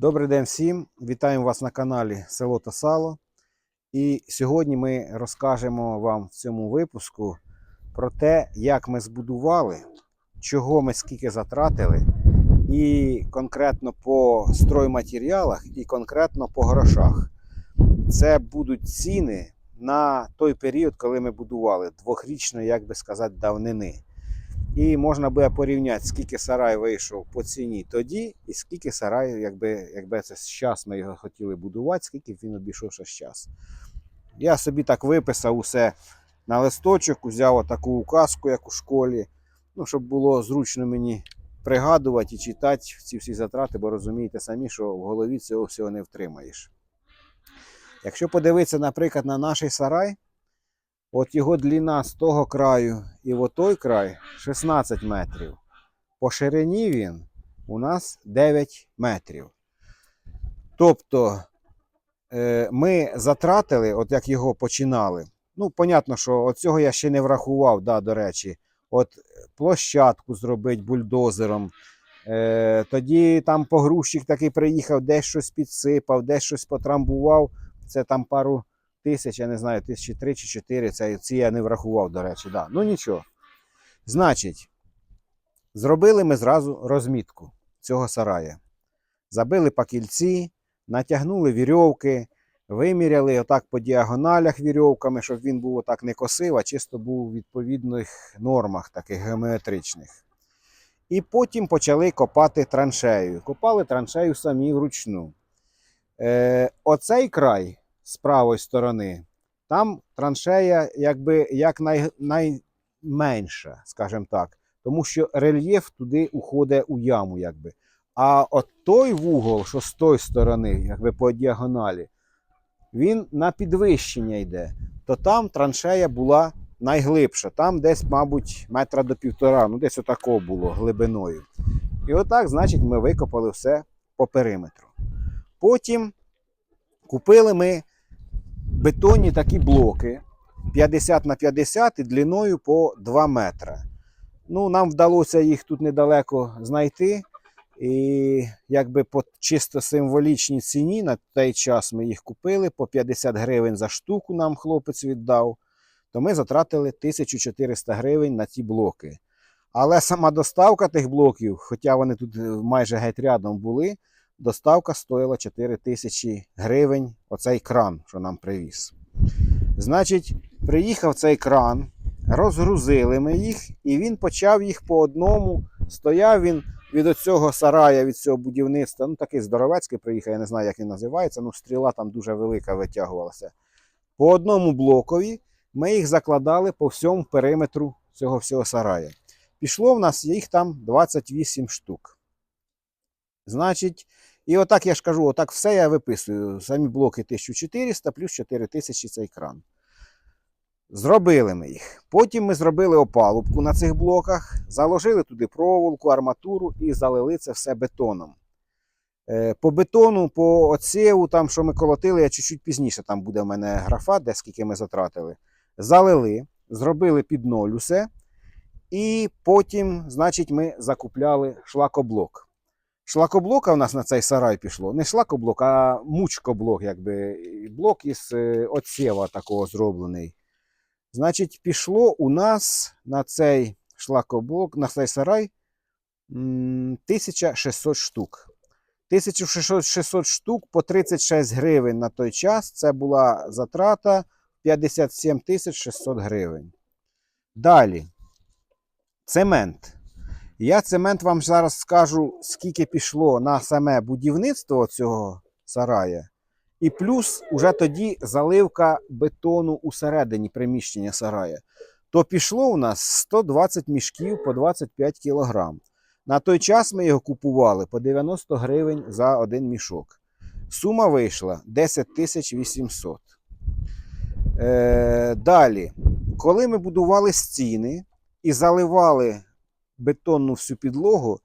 Добрий день всім! Вітаємо вас на каналі Село та Сало. І сьогодні ми розкажемо вам в цьому випуску про те, як ми збудували, чого ми скільки затратили, і конкретно по стройматеріалах, і конкретно по грошах. Це будуть ціни на той період, коли ми будували двохрічної, як би сказати, давнини. І можна буде порівняти, скільки сарай вийшов по ціні тоді, і скільки сарай, якби, якби це зараз ми його хотіли будувати, скільки він обійшов ще зараз. Я собі так виписав усе на листочок, взяв таку указку, як у школі, ну, щоб було зручно мені пригадувати і читати ці всі затрати, бо розумієте самі, що в голові цього всього не втримаєш. Якщо подивитися, наприклад, на наш сарай, От його длина з того краю і в той край 16 метрів. По ширині він у нас 9 метрів. Тобто е, ми затратили, от як його починали. Ну, понятно, що от цього я ще не врахував, да, до речі. От площадку зробити бульдозером. Е, тоді там погрузчик такий приїхав, десь щось підсипав, десь щось потрамбував. Це там пару тисяч, я не знаю, тисячі три чи чотири. Це, ці я не врахував, до речі. Да. Ну нічого. Значить, зробили ми зразу розмітку цього сарая. Забили по кільці, натягнули вірьовки, виміряли отак по діагоналях вірьовками, щоб він був отак не косив, а чисто був у відповідних нормах, таких геометричних. І потім почали копати траншею. Копали траншею самі вручну. Е, оцей край з правої сторони, там траншея якби як най, найменша, скажімо так, тому що рельєф туди уходить у яму. якби. А от той вугол, що з тої сторони, якби по діагоналі, він на підвищення йде, то там траншея була найглибша. Там десь, мабуть, метра до півтора, ну десь отако було глибиною. І отак, значить, ми викопали все по периметру. Потім купили ми бетонні такі блоки 50 на 50 і длиною по 2 метри. Ну, нам вдалося їх тут недалеко знайти. І якби по чисто символічній ціні на той час ми їх купили по 50 гривень за штуку нам хлопець віддав, то ми затратили 1400 гривень на ці блоки. Але сама доставка тих блоків, хоча вони тут майже геть рядом були, доставка стоїла 4 тисячі гривень оцей кран, що нам привіз. Значить, приїхав цей кран, розгрузили ми їх, і він почав їх по одному. Стояв він від оцього сарая, від цього будівництва. Ну, такий здоровецький приїхав, я не знаю, як він називається. Ну, стріла там дуже велика витягувалася. По одному блокові ми їх закладали по всьому периметру цього всього сарая. Пішло в нас їх там 28 штук. Значить, і отак я ж кажу, отак все я виписую. Самі блоки 1400 плюс 4000 цей кран. Зробили ми їх. Потім ми зробили опалубку на цих блоках, заложили туди проволоку, арматуру і залили це все бетоном. Е, По бетону, по оцєву, там, що ми колотили, я чуть-чуть пізніше там буде в мене графа, де скільки ми затратили. Залили, зробили під ноль усе. І потім, значить, ми закупляли шлакоблок. Шлакоблока у нас на цей сарай пішло. Не шлакоблок, а мучкоблок, якби блок із е, оцєва такого зроблений. Значить, пішло у нас на цей шлакоблок, на цей сарай 1600 штук. 1600 штук по 36 гривень на той час. Це була затрата 57 600 гривень. Далі. Цемент. Я цемент вам зараз скажу, скільки пішло на саме будівництво цього сарая. І плюс уже тоді заливка бетону усередині приміщення сарая. То пішло у нас 120 мішків по 25 кілограм. На той час ми його купували по 90 гривень за один мішок. Сума вийшла 10 тисяч 800. Е, далі, коли ми будували стіни і заливали бетонну всю підлогу,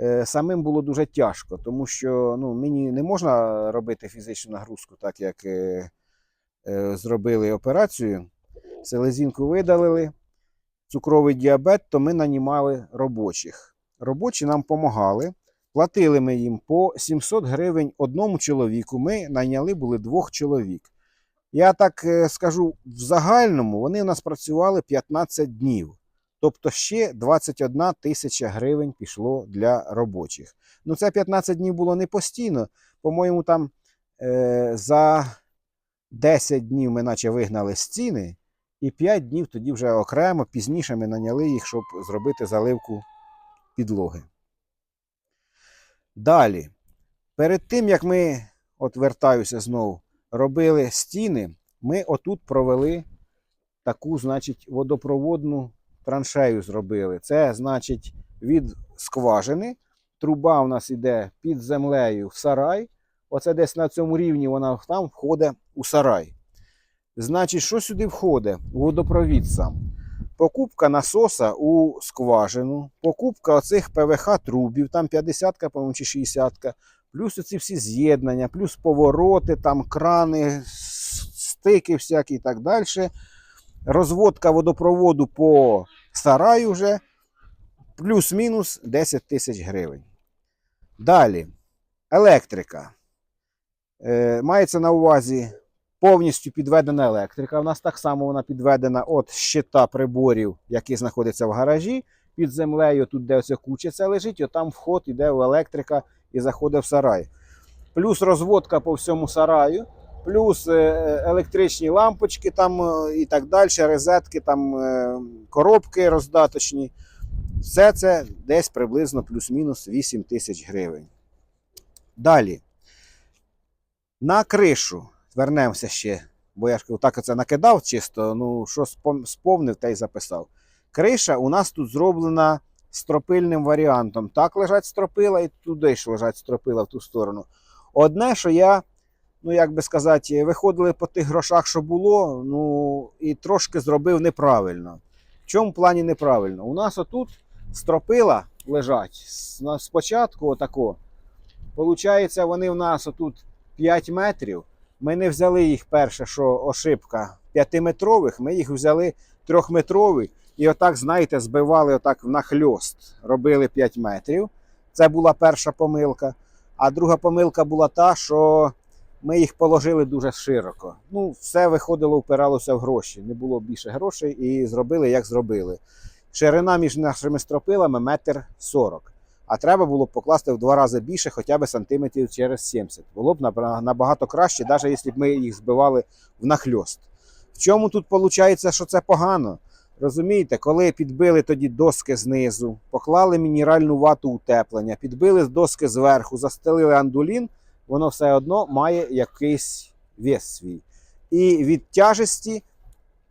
е, самим було дуже тяжко, тому що ну, мені не можна робити фізичну нагрузку, так як е, е, зробили операцію. Селезінку видалили, цукровий діабет, то ми нанімали робочих. Робочі нам допомагали. Платили ми їм по 700 гривень одному чоловіку. Ми найняли були двох чоловік. Я так скажу, в загальному вони в нас працювали 15 днів. Тобто ще 21 тисяча гривень пішло для робочих. Ну, це 15 днів було не постійно. По-моєму, там е, за 10 днів ми наче вигнали з ціни, і 5 днів тоді вже окремо, пізніше ми наняли їх, щоб зробити заливку підлоги. Далі, перед тим як ми, от вертаюся знову, робили стіни, ми отут провели таку, значить, водопроводну траншею зробили. Це, значить, від скважини. Труба у нас іде під землею в сарай. Оце десь на цьому рівні вона там входить у сарай. Значить, що сюди входить? Водопровід сам. Покупка насоса у скважину, покупка оцих ПВХ трубів, там 50-ка, по-моєму, чи 60-ка, плюс оці всі з'єднання, плюс повороти, там крани, стики всякі і так далі. Розводка водопроводу по сараю вже плюс-мінус 10 тисяч гривень. Далі, електрика. Е, мається на увазі повністю підведена електрика. У нас так само вона підведена від щита приборів, який знаходиться в гаражі. Під землею, тут, де оця куча це лежить, отам вход іде в електрика і заходить в сарай. Плюс розводка по всьому сараю, плюс е, електричні лампочки там е, і так далі, розетки, там е, коробки роздаточні. Все це десь приблизно плюс-мінус 8 тисяч гривень. Далі. На кришу. Вернемося ще, бо я ж так оце накидав чисто, ну що сповнив, те й записав. Криша у нас тут зроблена стропильним варіантом. Так лежать стропила і туди ж лежать стропила в ту сторону. Одне, що я, ну як би сказати, виходили по тих грошах, що було, ну і трошки зробив неправильно. В чому плані неправильно? У нас отут стропила лежать. Спочатку отако. Получається, вони в нас отут 5 метрів. Ми не взяли їх перше, що ошибка 5-метрових, ми їх взяли трьохметрові і отак, знаєте, збивали отак нахльост. Робили 5 метрів. Це була перша помилка. А друга помилка була та, що ми їх положили дуже широко. Ну, все виходило, впиралося в гроші. Не було більше грошей і зробили, як зробили. Ширина між нашими стропилами метр сорок. А треба було б покласти в два рази більше, хоча б сантиметрів через 70. Було б набагато краще, навіть якщо б ми їх збивали в нахльост. В чому тут виходить, що це погано? Розумієте, коли підбили тоді доски знизу, поклали мінеральну вату утеплення, підбили доски зверху, застелили андулін, воно все одно має якийсь вес свій. І від тяжесті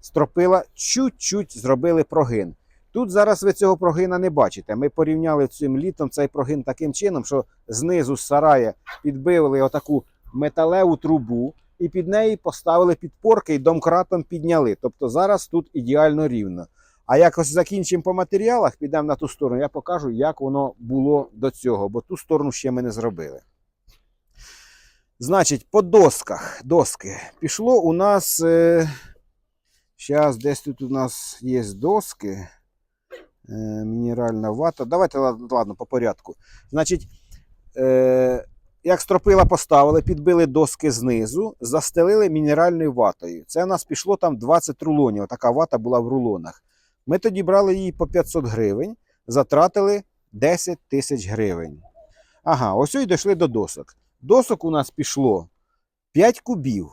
стропила чуть-чуть зробили прогин. Тут зараз ви цього прогина не бачите. Ми порівняли цим літом цей прогин таким чином, що знизу з сарая підбили отаку металеву трубу і під неї поставили підпорки і домкратом підняли. Тобто зараз тут ідеально рівно. А якось закінчимо по матеріалах, підемо на ту сторону, я покажу, як воно було до цього, бо ту сторону ще ми не зробили. Значить, по досках. Доски. Пішло у нас. Е... Зараз десь тут у нас є доски. Е, мінеральна вата. Давайте ладно, по порядку. Значить, е, як стропила поставили, підбили доски знизу, застелили мінеральною ватою. Це у нас пішло там 20 рулонів. Така вата була в рулонах. Ми тоді брали її по 500 гривень, затратили 10 тисяч гривень. Ага, ось і дійшли до досок. Досок у нас пішло 5 кубів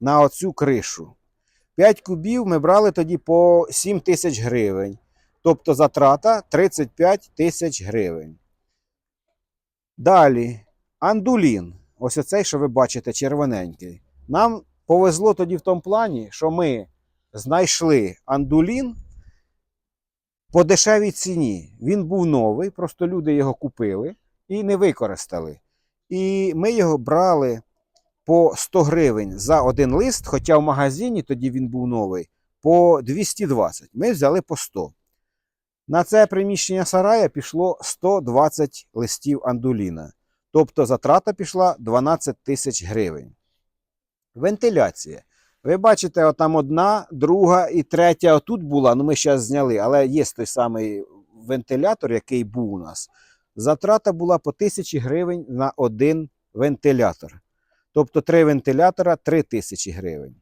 на оцю кришу. 5 кубів ми брали тоді по 7 тисяч гривень. Тобто затрата 35 тисяч гривень. Далі, андулін. Ось оцей, що ви бачите, червоненький. Нам повезло тоді в тому плані, що ми знайшли андулін по дешевій ціні. Він був новий, просто люди його купили і не використали. І ми його брали по 100 гривень за один лист, хоча в магазині тоді він був новий, по 220. Ми взяли по 100. На це приміщення сарая пішло 120 листів андуліна. Тобто затрата пішла 12 тисяч гривень. Вентиляція. Ви бачите, отам одна, друга і третя отут була. Ну, ми зараз зняли, але є той самий вентилятор, який був у нас. Затрата була по 1000 гривень на один вентилятор. Тобто три вентилятора 3000 гривень.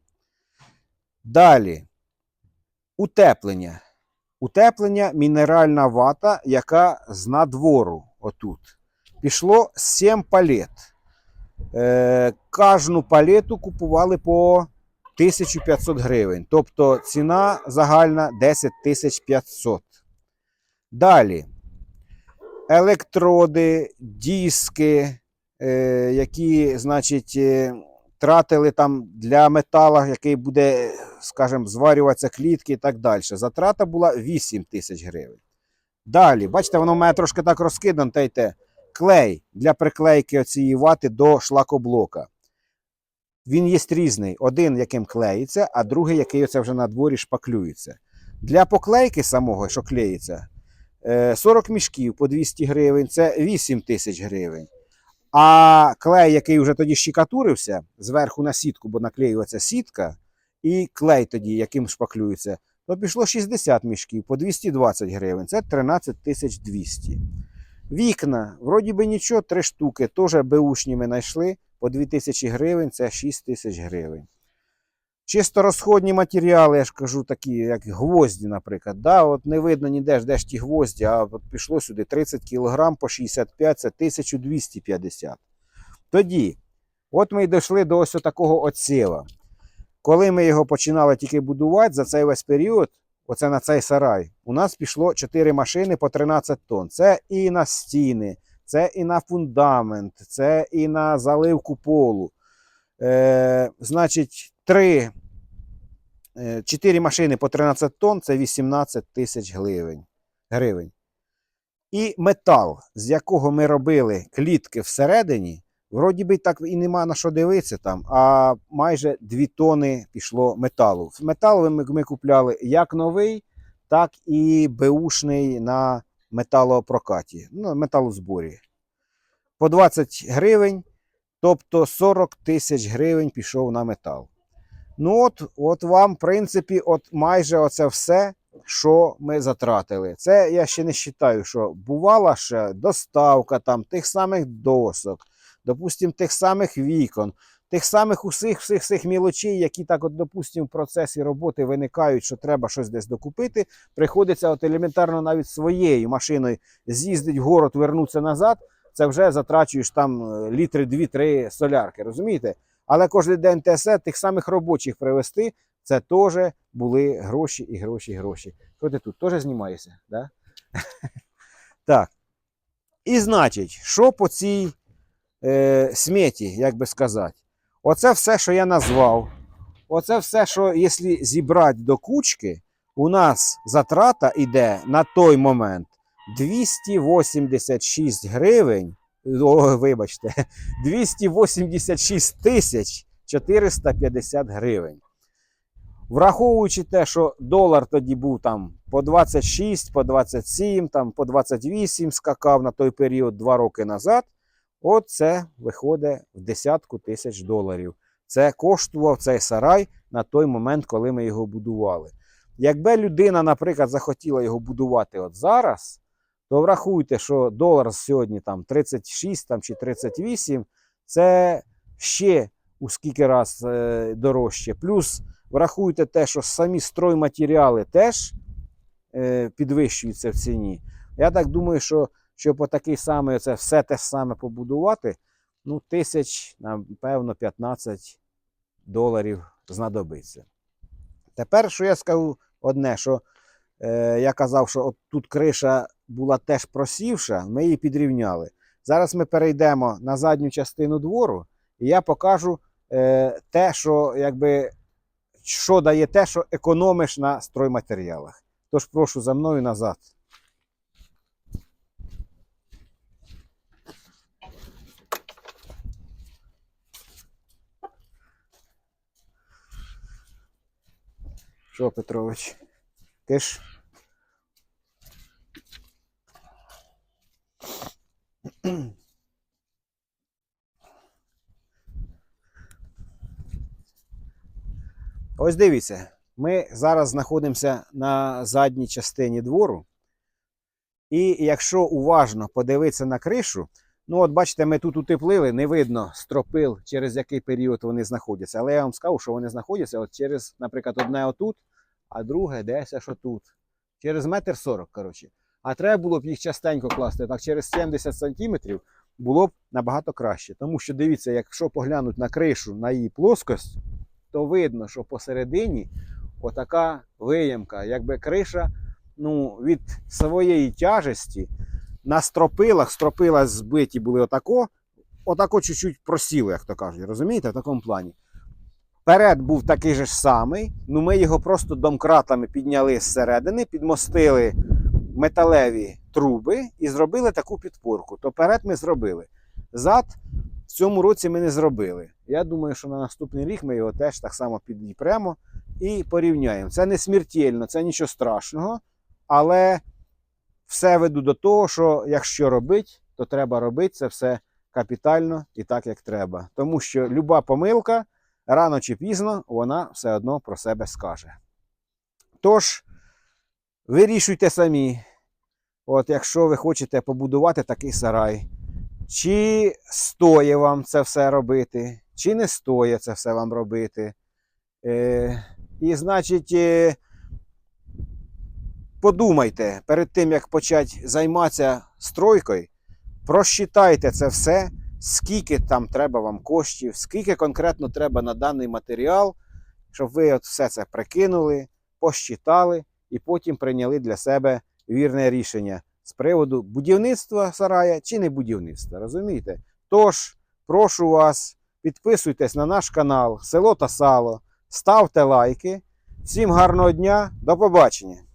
Далі. Утеплення. Утеплення мінеральна вата, яка з надвору отут. Пішло 7 палет. Е, кожну палету купували по 1500 гривень. Тобто ціна загальна 10 500. Далі. Електроди, диски, е, які, значить, е, тратили там для метала, який буде, скажімо, зварюватися клітки і так далі. Затрата була 8 тисяч гривень. Далі, бачите, воно в мене трошки так розкидано, та й те. Клей для приклейки цієї вати до шлакоблока. Він є різний. Один, яким клеїться, а другий, який оце вже на дворі шпаклюється. Для поклейки самого, що клеїться, 40 мішків по 200 гривень це 8 тисяч гривень. А клей, який вже тоді щикатурився, зверху на сітку, бо наклеюється сітка, і клей тоді, яким шпаклюється, то пішло 60 мішків по 220 гривень. Це 13 тисяч 200. Вікна, вроді би нічого, три штуки, теж беушні ми знайшли по 2000 гривень, це 6 тисяч гривень. Чисто розходні матеріали, я ж кажу, такі, як гвозді, наприклад. Да, от не видно ніде ж, де ж ті гвозді, а от пішло сюди 30 кг по 65 це 1250. Тоді, от ми й дійшли до ось такого отсіва. Коли ми його починали тільки будувати, за цей весь період, оце на цей сарай, у нас пішло 4 машини по 13 тонн. Це і на стіни, це і на фундамент, це і на заливку полу. Е, значить, 3, 4 машини по 13 тонн це 18 тисяч гривень. гривень. І метал, з якого ми робили клітки всередині, вроді би так і нема на що дивитися там, а майже 2 тони пішло металу. Метал ми, ми купляли як новий, так і беушний на металопрокаті, ну, металозборі. По 20 гривень, тобто 40 тисяч гривень пішов на метал. Ну, от, от вам, в принципі, от майже оце все, що ми затратили. Це я ще не вважаю, що бувала ще доставка там тих самих досок, допустим, тих самих вікон, тих самих усіх всіх всіх мілочей, які так, от, допустим, в процесі роботи виникають, що треба щось десь докупити. Приходиться от елементарно навіть своєю машиною з'їздити в город, вернутися назад. Це вже затрачуєш там е, літри 2-3 солярки, розумієте? Але кожен день ТСЕ тих самих робочих привезти, це теж були гроші і гроші, і гроші. Що ти тут теж знімаєшся? Да? так. І значить, що по цій е, сметі, як би сказати, оце все, що я назвав, оце все, що якщо зібрати до кучки, у нас затрата йде на той момент 286 гривень. О, вибачте, 286 тисяч 450 гривень. Враховуючи те, що долар тоді був там по 26, по 27, там по 28 скакав на той період два роки назад, от це виходить в десятку тисяч доларів. Це коштував цей сарай на той момент, коли ми його будували. Якби людина, наприклад, захотіла його будувати от зараз, то врахуйте, що долар сьогодні там 36 там, чи 38, це ще у скільки раз е, дорожче. Плюс врахуйте те, що самі стройматеріали теж е, підвищуються в ціні. Я так думаю, що щоб по такий самий, це все те саме побудувати, ну, тисяч, напевно, 15 доларів знадобиться. Тепер, що я скажу одне, що е, я казав, що от тут криша була теж просівша, ми її підрівняли. Зараз ми перейдемо на задню частину двору, і я покажу е, те, що якби, що дає те, що економиш на стройматеріалах. Тож прошу за мною назад. Що, Петрович? Ти ж Ось дивіться, ми зараз знаходимося на задній частині двору. І якщо уважно подивитися на кришу, ну от бачите, ми тут утеплили, не видно стропил, через який період вони знаходяться. Але я вам скажу, що вони знаходяться от через, наприклад, одне отут, а друге десь аж отут. Через метр сорок, коротше. А треба було б їх частенько класти. Так через 70 сантиметрів було б набагато краще. Тому що дивіться, якщо поглянуть на кришу, на її плоскость, то видно, що посередині отака виямка, якби криша ну, від своєї тяжесті на стропилах, стропила збиті були отако, отако чуть-чуть просіли, як то кажуть, розумієте, в такому плані. Перед був такий же ж самий, ну ми його просто домкратами підняли зсередини, підмостили металеві труби і зробили таку підпорку. То перед ми зробили. Зад в цьому році ми не зробили. Я думаю, що на наступний рік ми його теж так само підіпремо і порівняємо. Це не смертельно, це нічого страшного, але все веду до того, що якщо робити, то треба робити це все капітально і так, як треба. Тому що люба помилка рано чи пізно вона все одно про себе скаже. Тож, вирішуйте самі, от якщо ви хочете побудувати такий сарай, чи стоє вам це все робити, чи не стоїть це все вам робити. Е, і, значить, е, подумайте перед тим, як почати займатися стройкою, просчитайте це все, скільки там треба вам коштів, скільки конкретно треба на даний матеріал, щоб ви от все це прикинули, посчитали і потім прийняли для себе вірне рішення з приводу будівництва сарая чи не будівництва. Розумієте? Тож, прошу вас, підписуйтесь на наш канал Село та Сало, ставте лайки. Всім гарного дня, до побачення!